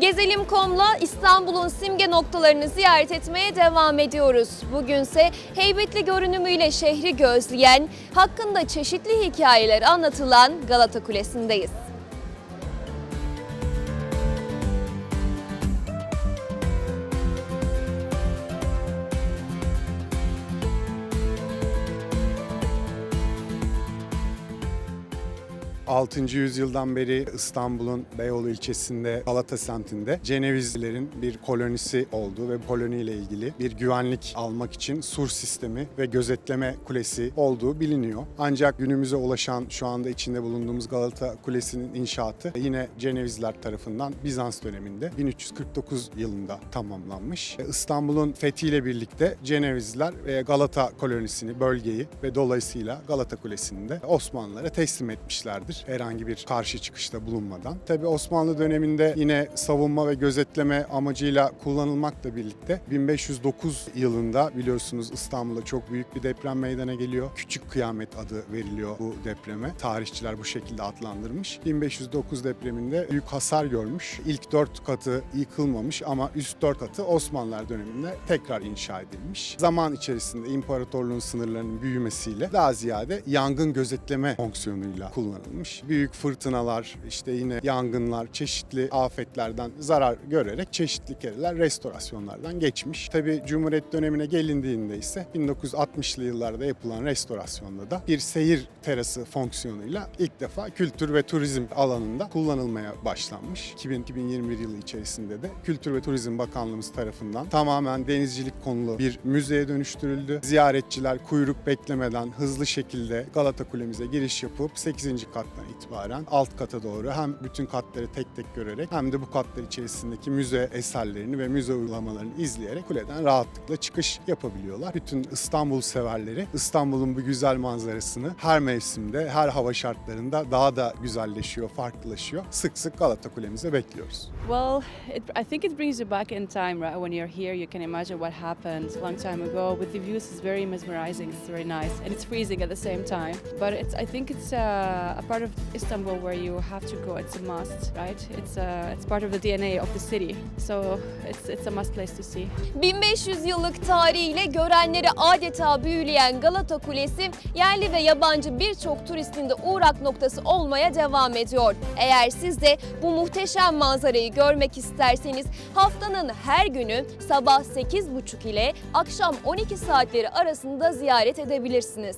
Gezelim.com'la İstanbul'un simge noktalarını ziyaret etmeye devam ediyoruz. Bugünse heybetli görünümüyle şehri gözleyen, hakkında çeşitli hikayeler anlatılan Galata Kulesi'ndeyiz. ...6. yüzyıldan beri İstanbul'un Beyoğlu ilçesinde Galata semtinde Cenevizlilerin bir kolonisi olduğu ve koloniyle ilgili bir güvenlik almak için sur sistemi ve gözetleme kulesi olduğu biliniyor. Ancak günümüze ulaşan şu anda içinde bulunduğumuz Galata Kulesi'nin inşaatı yine Cenevizler tarafından Bizans döneminde 1349 yılında tamamlanmış. İstanbul'un fethiyle birlikte Cenevizliler ve Galata kolonisini, bölgeyi ve dolayısıyla Galata Kulesi'ni de Osmanlılara teslim etmişlerdir. Herhangi bir karşı çıkışta bulunmadan. Tabi Osmanlı döneminde yine savunma ve gözetleme amacıyla kullanılmakla birlikte 1509 yılında biliyorsunuz İstanbul'da çok büyük bir deprem meydana geliyor. Küçük Kıyamet adı veriliyor bu depreme. Tarihçiler bu şekilde adlandırmış. 1509 depreminde büyük hasar görmüş. İlk dört katı yıkılmamış ama üst dört katı Osmanlılar döneminde tekrar inşa edilmiş. Zaman içerisinde imparatorluğun sınırlarının büyümesiyle daha ziyade yangın gözetleme fonksiyonuyla kullanılmış. Büyük fırtınalar, işte yine yangınlar, çeşitli afetlerden zarar görerek çeşitli kereler restorasyonlardan geçmiş. Tabi Cumhuriyet dönemine gelindiğinde ise 1960'lı yıllarda yapılan restorasyonda da bir seyir terası fonksiyonuyla ilk defa kültür ve turizm alanında kullanılmaya başlanmış. 2000-2021 yılı içerisinde de Kültür ve Turizm Bakanlığımız tarafından tamamen denizcilik konulu bir müzeye dönüştürüldü. Ziyaretçiler kuyruk beklemeden hızlı şekilde Galata Kulemize giriş yapıp 8. kattan itibaren alt kata doğru hem bütün katları tek tek görerek hem de bu katlar içerisindeki müze eserlerini ve müze uygulamalarını izleyerek kuleden rahatlıkla çıkış yapabiliyorlar. Bütün İstanbul severleri İstanbul'un bu güzel manzarasını her mevsimde, her hava şartlarında daha da güzelleşiyor, farklılaşıyor. Sık sık Galata Kulemize bekliyoruz. Well, it, I think it brings you back in time, right? When you're here, you can imagine what happened a long time ago. But the views is very mesmerizing. It's very nice, and it's freezing at the same time. But it's, I think it's uh, a part of Istanbul where you have to go. It's a must, right? It's uh, it's part of the DNA of the city. So it's it's a must place to see. 1500 yıllık tarihiyle görenleri adeta büyüleyen Galata Kulesi yerli ve yabancı birçok turistin de uğrak noktası olmaya devam ediyor. Eğer siz de bu muhteşem manzarayı görmek isterseniz haftanın her günü sabah 8.30 ile akşam 12 saatleri arasında ziyaret edebilirsiniz.